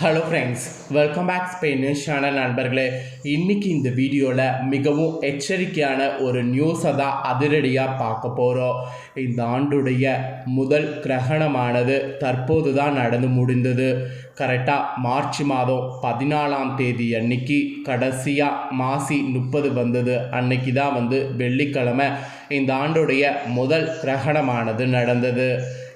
Hello friends welcome back Spain channel நண்பர்களே. இன்னைக்கு இந்த வீடியோவில் மிகவும் எச்சரிக்கையான ஒரு நியூஸை தான் அதிரடியாக பார்க்க போகிறோம் இந்த ஆண்டுடைய முதல் கிரகணமானது தற்போது தான் நடந்து முடிந்தது. கரெக்டாக மார்ச் மாதம் பதினாலாம் தேதி அன்னைக்கு கடைசியாக மாசி முப்பது வந்தது. அன்னைக்கு தான் வந்து வெள்ளிக்கிழமை இந்த ஆண்டுடைய முதல் கிரகணமானது நடந்தது.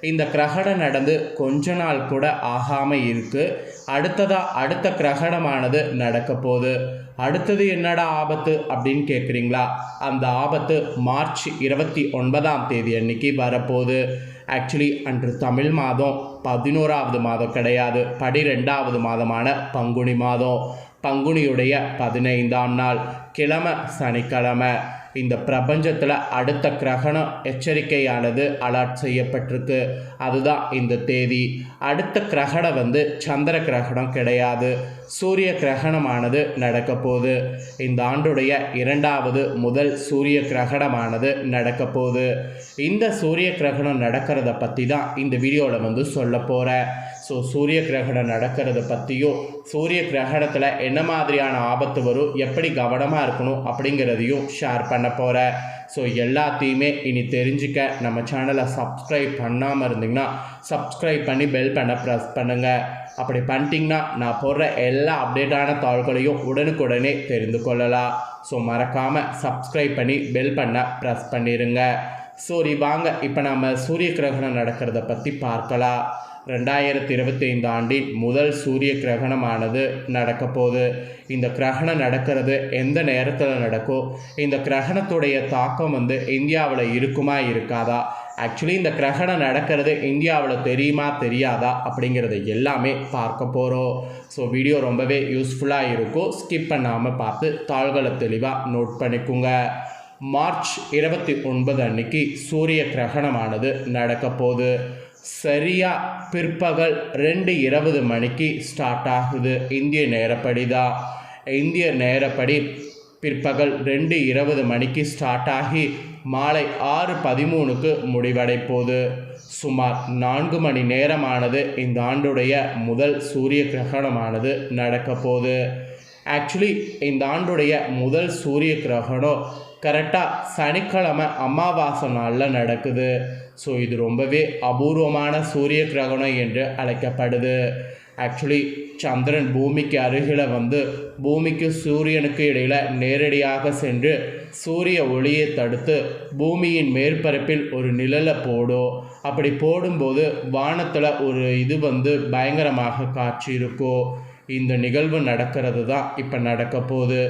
இந்த கிரகணம் நடந்து கொஞ்ச நாள் கூட ஆகாமல் இருக்குது அடுத்ததா அடுத்த கிரகணமானது நடக்க போகுது. அடுத்தது என்னடா ஆபத்து அப்படின்னு கேட்குறீங்களா அந்த ஆபத்து மார்ச் இருபத்தி ஒன்பதாம் தேதி அன்னைக்கு வரப்போகுது. ஆக்சுவலி அன்று தமிழ் மாதம் பதினோராவது மாதம் கிடையாது. பனிரெண்டாவது மாதமான பங்குனி மாதம். பங்குனியுடைய பதினைந்தாம் நாள் கிழமை சனிக்கிழமை. இந்த பிரபஞ்சத்தில் அடுத்த கிரகணம் எச்சரிக்கையானது அலர்ட் செய்யப்பட்டிருக்கு. அதுதான் இந்த தேதி. அடுத்த கிரகணம் வந்து சந்திர கிரகணம் கிடையாது. சூரிய கிரகணமானது நடக்க போகுது. இந்த ஆண்டுடைய இரண்டாவது முதல் சூரிய கிரகணமானது நடக்க போகுது. இந்த சூரிய கிரகணம் நடக்கிறத பற்றி தான் இந்த வீடியோவில் வந்து சொல்ல போகிறேன் ஸோ சூரிய கிரகணம் நடக்கிறத பற்றியும் சூரிய கிரகணத்தில் என்ன மாதிரியான ஆபத்து வரும் எப்படி கவனமாக இருக்கணும் அப்படிங்கிறதையும் ஷேர் பண்ண போகிறேன் ஸோ எல்லாத்தையுமே இனி தெரிஞ்சுக்க நம்ம சேனலை சப்ஸ்கிரைப் பண்ணாமல் இருந்தீங்கன்னா சப்ஸ்கிரைப் பண்ணி பெல் பண்ண ப்ரெஸ் பண்ணுங்கள் அப்படி பண்ணிட்டீங்கன்னா நான் போடுற எல்லா அப்டேட்டான தாள்களையும் உடனுக்குடனே தெரிந்து கொள்ளலாம். ஸோ மறக்காமல் சப்ஸ்கிரைப் பண்ணி பெல் பண்ண ப்ரெஸ் பண்ணிடுங்க சரி வாங்க இப்போ நம்ம சூரிய கிரகணம் நடக்கிறத பற்றி பார்க்கலாம். ரெண்டாயிரத்தி இருபத்தி ஐந்து ஆண்டின் முதல் சூரிய கிரகணமானது நடக்கப்போகுது. இந்த கிரகணம் நடக்கிறது எந்த நேரத்தில் நடக்கும் இந்த கிரகணத்துடைய தாக்கம் வந்து இந்தியாவில் இருக்குமா இருக்காதா? ஆக்சுவலி இந்த கிரகணம் நடக்கிறது இந்தியாவில் தெரியுமா தெரியாதா? அப்படிங்கிறத எல்லாமே பார்க்க போகிறோம் ஸோ வீடியோ ரொம்பவே யூஸ்ஃபுல்லாக இருக்கும். ஸ்கிப் பண்ணாமல் பார்த்து தாள்களை தெளிவாக நோட் பண்ணிக்கோங்க. மார்ச் இருபத்தி ஒன்பது அன்னைக்கு சூரிய கிரகணமானது நடக்க போகுது சரியாக பிற்பகல் ரெண்டு இருபது மணிக்கு ஸ்டார்ட் ஆகுது. இந்திய நேரப்படி தான் இந்திய நேரப்படி பிற்பகல் ரெண்டு இருபது மணிக்கு ஸ்டார்ட் ஆகி மாலை ஆறு பதிமூணுக்கு முடிவடை சுமார் நான்கு மணி நேரமானது இந்த ஆண்டுடைய முதல் சூரிய கிரகணமானது நடக்க போகுது. ஆக்சுவலி இந்த ஆண்டுடைய முதல் சூரிய கிரகணம் கரெக்டாக சனிக்கிழமை அமாவாசை நாளில் நடக்குது. ஸோ இது ரொம்பவே அபூர்வமான சூரிய கிரகணம் என்று அழைக்கப்படுது. ஆக்சுவலி சந்திரன் பூமிக்கு அருகில் வந்து பூமிக்கு சூரியனுக்கு இடையில் நேரடியாக சென்று சூரிய ஒளியை தடுத்து பூமியின் மேற்பரப்பில் ஒரு நிழலை போடும் அப்படி போடும்போது வானத்தில் ஒரு இது வந்து பயங்கரமாக காட்சி இருக்கும் இந்த நிகழ்வு நடக்கிறது தான் இப்போ நடக்க போகுது.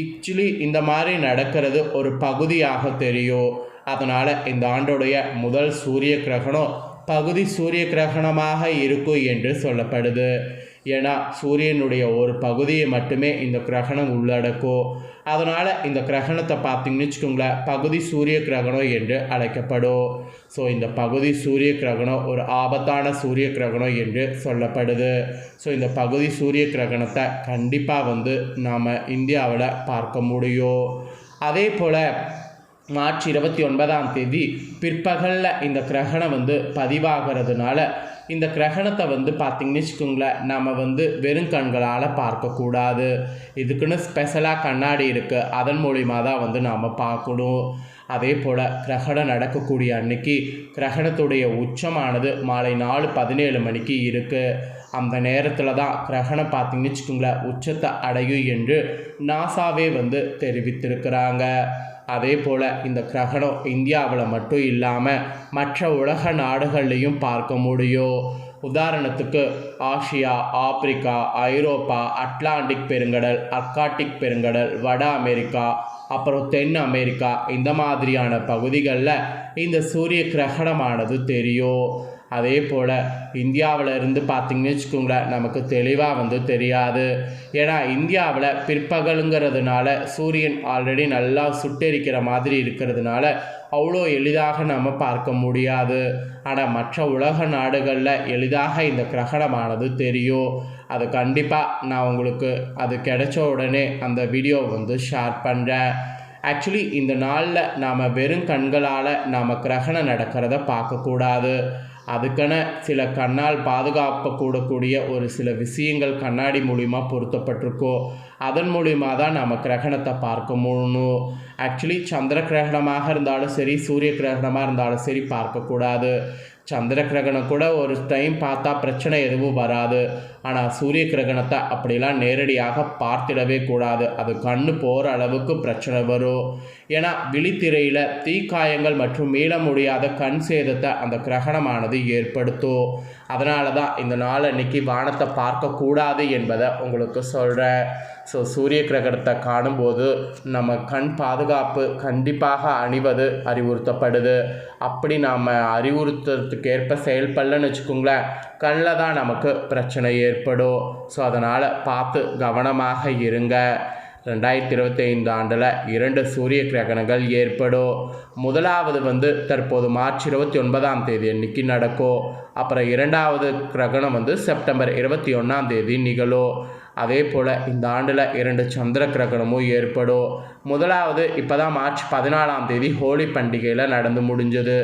ஆக்சுவலி இந்த மாதிரி நடக்கிறது ஒரு பகுதியாக தெரியும். அதனால் இந்த ஆண்டுடைய முதல் சூரிய கிரகணம் பகுதி சூரிய கிரகணமாக இருக்கும் என்று சொல்லப்படுது. ஏன்னா சூரியனுடைய ஒரு பகுதியை மட்டுமே இந்த கிரகணம் உள்ளடக்கும். அதனால் இந்த கிரகணத்தை பார்த்தீங்கன்னு வச்சுக்கோங்களேன் பகுதி சூரிய கிரகணம் என்று அழைக்கப்படும். ஸோ இந்த பகுதி சூரிய கிரகணம் ஒரு ஆபத்தான சூரிய கிரகணம் என்று சொல்லப்படுது. ஸோ இந்த பகுதி சூரிய கிரகணத்தை கண்டிப்பாக வந்து நாம் இந்தியாவில் பார்க்க முடியும். அதே போல் மார்ச் இருபத்தி ஒன்பதாம் தேதி பிற்பகலில் இந்த கிரகணம் வந்து பதிவாகிறதுனால இந்த கிரகணத்தை வந்து பார்த்திங்கன்னு வச்சுக்கோங்களேன் நம்ம வந்து வெறும் கண்களால் பார்க்கக்கூடாது. இதுக்குன்னு ஸ்பெஷலாக கண்ணாடி இருக்குது அதன் மூலிமா தான் வந்து நாம் பார்க்கணும். அதே போல் கிரகணம் நடக்கக்கூடிய அன்னைக்கு கிரகணத்துடைய உச்சமானது மாலை நாலு பதினேழு மணிக்கு இருக்குது அந்த நேரத்தில் தான் கிரகணம் பார்த்திங்கன்னு வச்சுக்கோங்களேன் உச்சத்தை அடையும் என்று நாசாவே வந்து தெரிவித்திருக்கிறாங்க. அதே போல் இந்த கிரகணம் இந்தியாவில் மட்டும் இல்லாமல் மற்ற உலக நாடுகள்லையும் பார்க்க முடியும். உதாரணத்துக்கு ஆசியா ஆப்பிரிக்கா ஐரோப்பா அட்லாண்டிக் பெருங்கடல் அர்காட்டிக் பெருங்கடல் வட அமெரிக்கா அப்புறம் தென் அமெரிக்கா இந்த மாதிரியான பகுதிகளில் இந்த சூரிய கிரகணமானது தெரியும். அதே போல் இந்தியாவில் இருந்து பார்த்திங்கன்னு வச்சுக்கோங்களேன் நமக்கு தெளிவாக வந்து தெரியாது. ஏன்னா இந்தியாவில் பிற்பகலுங்கிறதுனால சூரியன் ஆல்ரெடி நல்லா சுட்டெரிக்கிற மாதிரி இருக்கிறதுனால அவ்வளோ எளிதாக நம்ம பார்க்க முடியாது. ஆனால் மற்ற உலக நாடுகளில் எளிதாக இந்த கிரகணமானது தெரியும். அது கண்டிப்பாக நான் உங்களுக்கு அது கிடைச்ச உடனே அந்த வீடியோ வந்து ஷேர் பண்ணுறேன் ஆக்சுவலி இந்த நாளில் நாம் வெறும் கண்களால் நாம் கிரகணம் நடக்கிறத பார்க்கக்கூடாது. அதுக்கென சில கண்ணால் பாதுகாப்பு கூடக்கூடிய ஒரு சில விஷயங்கள் கண்ணாடி மூலிமா பொருத்தப்பட்டிருக்கோ. அதன் மூலிமா தான் நம்ம கிரகணத்தை பார்க்க முடியும். ஆக்சுவலி சந்திர கிரகணமாக இருந்தாலும் சரி சூரிய கிரகணமாக இருந்தாலும் சரி பார்க்கக்கூடாது. சந்திர கிரகணம் கூட ஒரு டைம் பார்த்தா பிரச்சனை எதுவும் வராது. ஆனால் சூரிய கிரகணத்தை அப்படிலாம் நேரடியாக பார்த்திடவே கூடாது. அது கண்ணு போகிற அளவுக்கு பிரச்சனை வரும். ஏன்னா விழித்திரையில் தீக்காயங்கள் மற்றும் மீள முடியாத கண் சேதத்தை அந்த கிரகணமானது ஏற்படுத்தும். அதனால தான் இந்த நாள் அன்னைக்கு வானத்தை பார்க்கக்கூடாது என்பதை உங்களுக்கு சொல்கிறேன் ஸோ சூரிய கிரகணத்தை காணும்போது நம்ம கண் பாதுகாப்பு கண்டிப்பாக அணிவது அறிவுறுத்தப்படுது. அப்படி நாம் அறிவுறுத்துறதுக்கு ஏற்ப செயல்படலன்னு வச்சுக்கோங்களேன் கண்ணில் தான் நமக்கு பிரச்சனை ஏற்படும். ஸோ அதனால் பார்த்து கவனமாக இருங்க. ரெண்டாயிரத்தி இருபத்தி ஐந்து ஆண்டில் இரண்டு சூரிய கிரகணங்கள் ஏற்படும். முதலாவது வந்து தற்போது மார்ச் இருபத்தி ஒன்பதாம் தேதி அன்னைக்கு நடக்கும். அப்புறம் இரண்டாவது கிரகணம் வந்து செப்டம்பர் இருபத்தி ஒன்றாம் தேதி நிகழும். அதே போல் இந்த ஆண்டில் இரண்டு சந்திர கிரகணமும் ஏற்படும். முதலாவது இப்போ தான் மார்ச் பதினாலாம் தேதி ஹோலி பண்டிகையில் நடந்து முடிஞ்சது.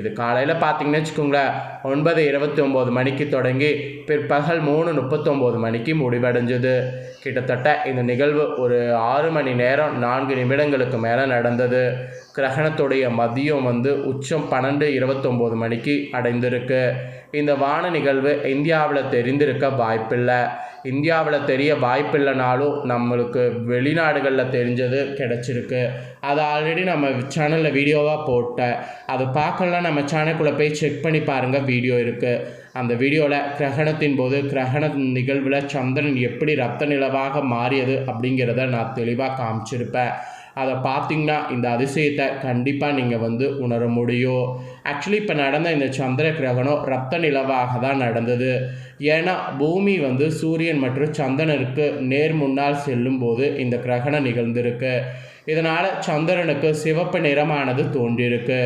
இது காலையில் பார்த்தீங்கன்னு வச்சுக்கோங்களேன் ஒன்பது இருபத்தி ஒம்பது மணிக்கு தொடங்கி பிற்பகல் மூணு முப்பத்தொம்போது மணிக்கு முடிவடைஞ்சது. கிட்டத்தட்ட இந்த நிகழ்வு ஒரு ஆறு மணி நேரம் நான்கு நிமிடங்களுக்கு மேலே நடந்தது. கிரகணத்துடைய மதியம் வந்து உச்சம் பன்னெண்டு இருபத்தொம்போது மணிக்கு அடைந்திருக்கு. இந்த வான நிகழ்வு இந்தியாவில் தெரிந்திருக்க வாய்ப்பில்லை. இந்தியாவில் தெரிய வாய்ப்பில்லைனாலும் நம்மளுக்கு வெளிநாடுகளில் தெரிஞ்சது கிடச்சிருக்கு. அது ஆல்ரெடி நம்ம சேனலில் வீடியோவாக போட்டேன். அது பார்க்கலன்னா நம்ம சேனலுக்குள்ளே போய் செக் பண்ணி பாருங்கள் வீடியோ இருக்குது அந்த வீடியோவில் கிரகணத்தின் போது கிரகண நிகழ்வில் சந்திரன் எப்படி ரத்த நிலவாக மாறியது அப்படிங்கிறத நான் தெளிவாக காமிச்சிருப்பேன். அதை பார்த்திங்கன்னா இந்த அதிசயத்தை கண்டிப்பாக நீங்கள் வந்து உணர முடியும். ஆக்சுவலி இப்போ நடந்த இந்த சந்திர கிரகணம் ரத்த நிலவாக தான் நடந்தது. ஏன்னா பூமி வந்து சூரியன் மற்றும் சந்திரனுக்கு நேர் முன்னால் செல்லும்போது இந்த கிரகணம் நிகழ்ந்திருக்கு. இதனால் சந்திரனுக்கு சிவப்பு நிறமானது தோன்றியிருக்கு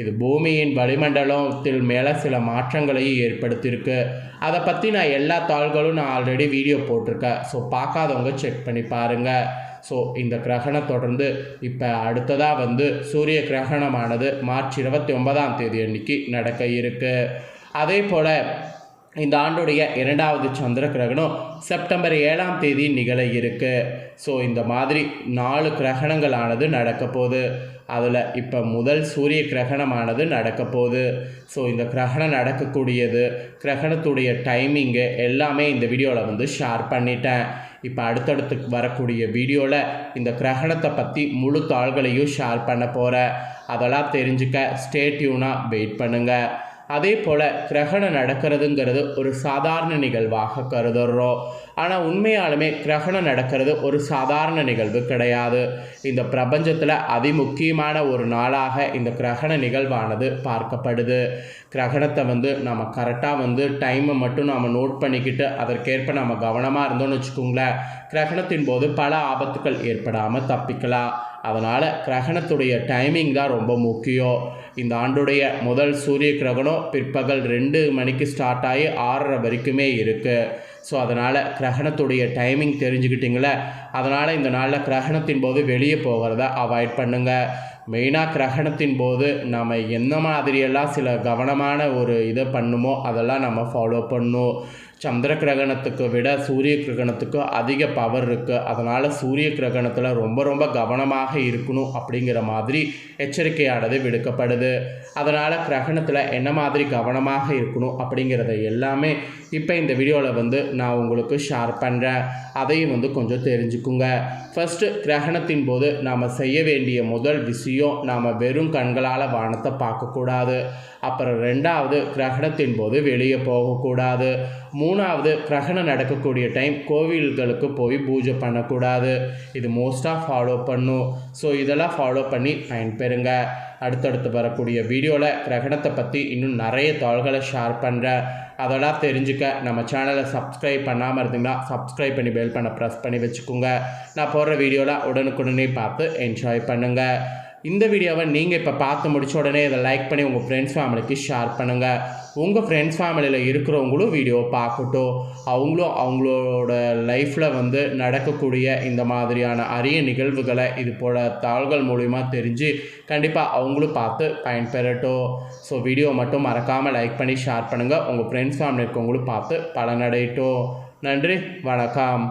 இது பூமியின் வளிமண்டலத்தில் மேலே சில மாற்றங்களையும் ஏற்படுத்தியிருக்கு. அதை பற்றி நான் எல்லா தாள்களும் நான் ஆல்ரெடி வீடியோ போட்டிருக்கேன். ஸோ பார்க்காதவங்க செக் பண்ணி பாருங்கள் ஸோ இந்த கிரகணம் தொடர்ந்து இப்போ அடுத்ததாக வந்து சூரிய கிரகணமானது மார்ச் இருபத்தி ஒன்பதாம் தேதி அன்னைக்கு நடக்க இருக்குது அதே போல் இந்த ஆண்டுடைய இரண்டாவது சந்திர கிரகணம் செப்டம்பர் ஏழாம் தேதி நிகழ இருக்கு. ஸோ இந்த மாதிரி நாலு கிரகணங்களானது நடக்க போகுது. அதில் இப்போ முதல் சூரிய கிரகணமானது நடக்க போகுது. ஸோ இந்த கிரகணம் நடக்கக்கூடியது கிரகணத்துடைய டைமிங்கு எல்லாமே இந்த வீடியோவில் வந்து ஷேர் பண்ணிட்டேன். இப்போ அடுத்தடுத்து வரக்கூடிய வீடியோவில் இந்த கிரகணத்தை பற்றி முழு தாள்களையும் ஷேர் பண்ண போகிறேன் அதெல்லாம் தெரிஞ்சுக்க ஸ்டேட்யூனாக வெயிட் பண்ணுங்கள் அதே போல் கிரகணம் நடக்கிறதுங்கிறது ஒரு சாதாரண நிகழ்வாக கருதுறோம். ஆனால் உண்மையாலுமே கிரகணம் நடக்கிறது ஒரு சாதாரண நிகழ்வு கிடையாது. இந்த பிரபஞ்சத்தில் அதிமுக்கியமான ஒரு நாளாக இந்த கிரகண நிகழ்வானது பார்க்கப்படுது. கிரகணத்தை வந்து நம்ம கரெக்டாக வந்து டைமை மட்டும் நாம் நோட் பண்ணிக்கிட்டு அதற்கேற்ப நம்ம கவனமாக இருந்தோம்னு வச்சுக்கோங்களேன் கிரகணத்தின் போது பல ஆபத்துக்கள் ஏற்படாமல் தப்பிக்கலாம். அதனால் கிரகணத்துடைய டைமிங் தான் ரொம்ப முக்கியம். இந்த ஆண்டுடைய முதல் சூரிய கிரகணம் பிற்பகல் ரெண்டு மணிக்கு ஸ்டார்ட் ஆகி ஆறரை வரைக்குமே இருக்குது ஸோ அதனால் கிர கிரகணத்துடைய டைமிங் தெரிஞ்சுக்கிட்டிங்களே? அதனால் இந்த நாளில் கிரகணத்தின் போது வெளியே போகிறத அவாய்ட் பண்ணுங்கள் மெயினாக கிரகணத்தின் போது நம்ம என்ன மாதிரியெல்லாம் சில கவனமான ஒரு இதை பண்ணுமோ அதெல்லாம் நம்ம ஃபாலோ பண்ணணும் சந்திர கிரகணத்துக்கு விட சூரிய கிரகணத்துக்கு அதிக பவர் இருக்குது அதனால் சூரிய கிரகணத்தில் ரொம்ப ரொம்ப கவனமாக இருக்கணும் அப்படிங்கிற மாதிரி எச்சரிக்கையானது விடுக்கப்படுது. அதனால் கிரகணத்தில் என்ன மாதிரி கவனமாக இருக்கணும் அப்படிங்கிறத எல்லாமே இப்போ இந்த வீடியோவில் வந்து நான் உங்களுக்கு ஷேர் பண்ணுறேன் அதையும் வந்து கொஞ்சம் தெரிஞ்சுக்குங்க. ஃபஸ்ட்டு கிரகணத்தின் போது நாம் செய்ய வேண்டிய முதல் விஷயம் நாம் வெறும் கண்களால் வானத்தை பார்க்கக்கூடாது. அப்புறம் ரெண்டாவது கிரகணத்தின் போது வெளியே போகக்கூடாது. மூணாவது கிரகணம் நடக்கக்கூடிய டைம் கோவில்களுக்கு போய் பூஜை பண்ணக்கூடாது. இது மோஸ்ட்டாக ஃபாலோ பண்ணும். ஸோ இதெல்லாம் ஃபாலோ பண்ணி பயன்பெறுங்க. அடுத்தடுத்து வரக்கூடிய வீடியோவில் கிரகணத்தை பற்றி இன்னும் நிறைய தாள்களை ஷேர் பண்ணுறேன் அதெல்லாம் தெரிஞ்சுக்க நம்ம சேனலை சப்ஸ்கிரைப் பண்ணாமல் இருந்தீங்கன்னா சப்ஸ்கிரைப் பண்ணி பெல் பண்ண ப்ரெஸ் பண்ணி வச்சுக்கோங்க. நான் போடுற வீடியோவில் உடனுக்குடனே பார்த்து என்ஜாய் பண்ணுங்கள் இந்த வீடியோவை நீங்கள் இப்போ பார்த்து முடிச்ச உடனே இதை லைக் பண்ணி உங்கள் ஃப்ரெண்ட்ஸ் ஃபேமிலிக்கு ஷேர் பண்ணுங்கள் உங்கள் ஃப்ரெண்ட்ஸ் ஃபேமிலியில் இருக்கிறவங்களும் வீடியோ பார்க்கட்டும். அவங்களும் அவங்களோட லைஃப்பில் வந்து நடக்கக்கூடிய இந்த மாதிரியான அரிய நிகழ்வுகளை இது போல் தாள்கள் மூலிமா தெரிஞ்சு கண்டிப்பாக அவங்களும் பார்த்து பயன்பெறட்டும். ஸோ வீடியோ மட்டும் மறக்காமல் லைக் பண்ணி ஷேர் பண்ணுங்கள் உங்கள் ஃப்ரெண்ட்ஸ் ஃபேமிலி இருக்கவங்களும் பார்த்து பலனடையட்டும். நன்றி வணக்கம்.